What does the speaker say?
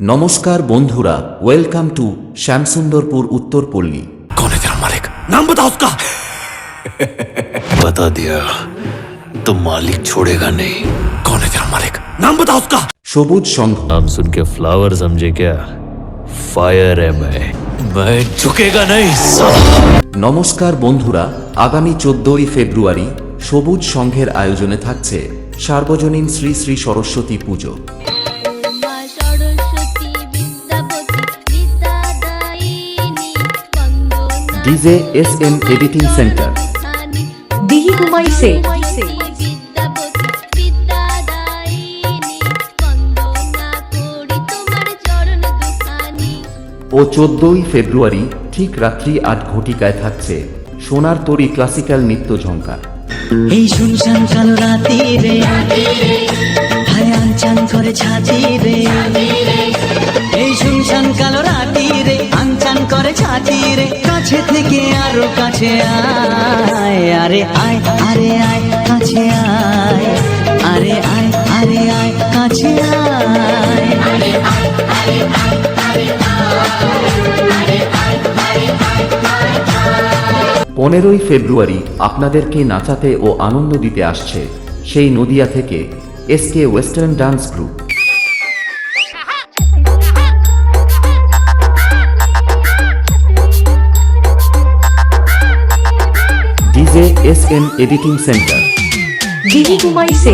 নমস্কার বন্ধুরা welcome to Shyamsundarpur Uttarpalli कौन है तेरा मालिक नाम बता उसका बता दिया तो मालिक छोड़ेगा नहीं कौन है तेरा मालिक नाम बता उसका সবুজ সংঘ नाम सुन के फ्लावर समझे क्या फायर है मैं मैं झुकेगा नहीं साला। নমস্কার বন্ধুরা আগামী চোদ্দই ফেব্রুয়ারি সবুজ সংঘের আয়োজনে থাকছে সার্বজনীন শ্রী শ্রী সরস্বতী পুজো DJ S M editing centre. দিহি দুখানি ও চোদ্দই ফেব্রুয়ারি ঠিক রাত্রি আট ঘটিকায় থাকছে সোনার তরি ক্লাসিক্যাল নৃত্য ঝঙ্কার। এই শুনশান কালো রাতি রে হায় আনচান করে ছাতি রে। রে, কাছে থেকে আরও কাছে আয়। আরে আয় আরে আয়, কাছে আয়। আরে আয় আরে আয়, কাছে পনেরোই ফেব্রুয়ারি আপনাদেরকে নাচাতে ও আনন্দ দিতে আসছে সেই নদিয়া থেকে SK western dance group. S M editing centre. দিহি কুমাইসে